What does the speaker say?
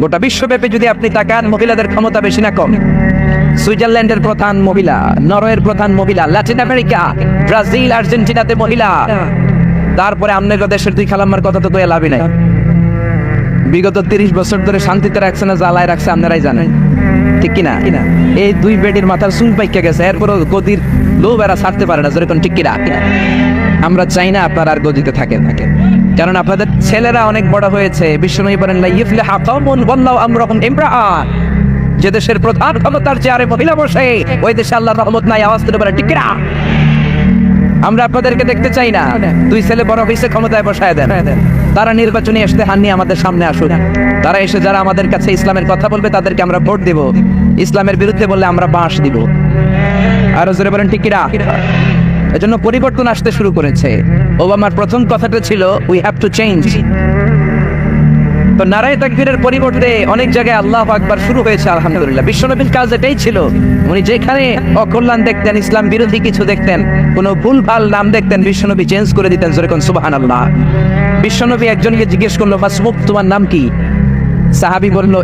গোটা বিশ্বব্যাপী যদি আপনি তাকান, মহিলাদের ক্ষমতা বেশি না কম। সুইজারল্যান্ডের প্রধান মহিলা, নরওয়ের প্রধান মহিলা ল্যাটিন আমেরিকা, ব্রাজিল, আর্জেন্টিনাতে মহিলা। তারপরে আমনের দেশের দুই খালাম্মার কথা তো লাভই নাই। বিগত তিরিশ বছর ধরে শান্তিতে রাখছে না, জ্বালায় রাখছে, আপনারাই জানেন। ঠিক কিনা? এই দুই বেডির মাথার চুল পাইকা গেছে, এরপরও গদির লো বেড়া ছাড়তে পারে না, যেরকম ঠিক কিনা? আমরা চাই না আপনারা আর গদিতে থাকেন থাকেন। কারণ আপনাদের ছেলেরা অনেক বড় হয়েছে। ইমরাআ। যে দেশের প্রধান ক্ষমতার চেয়ারে মহিলা বসে, ওই দেশে আল্লাহর রহমত নাই, আওয়াজ তুলে বলে ঠিক আমরা আপনাদেরকে দেখতে চাই না। দুই ছেলে বড় হয়েছে, ক্ষমতায় বসায় দেন। তারা নির্বাচনী আসতে হান নিয়ে আমাদের সামনে আসুন। তারা এসে যারা আমাদের কাছে ইসলামের কথা বলবে, তাদেরকে আমরা ভোট দেব। ইসলামের বিরুদ্ধে বললে আমরা বাঁশ দিব। আরও জোরে বলেন কিনা এজন্য পরিবর্তন আসতে শুরু করেছে। ওবামার প্রথম কথাটা ছিল উই হ্যাভ টু চেঞ্জ তো নারায় তাকবীরের পরিবর্তে অনেক জায়গায় আল্লাহ আকবার শুরু হয়েছে, আলহামদুলিল্লাহ। বিশ্বনবীর কাজ এটাই ছিল, উনি যেখানে অকল্যাণ দেখতেন, ইসলাম বিরোধী কিছু দেখতেন, কোনো ভুল ভালো নাম দেখতেন, বিশ্বনবী চেঞ্জ করে দিতেন যেরকম সুবাহান আল্লাহ বিশ্বনবী একজনকে জিজ্ঞেস করল তোমার নাম কি? সাহাবি বলল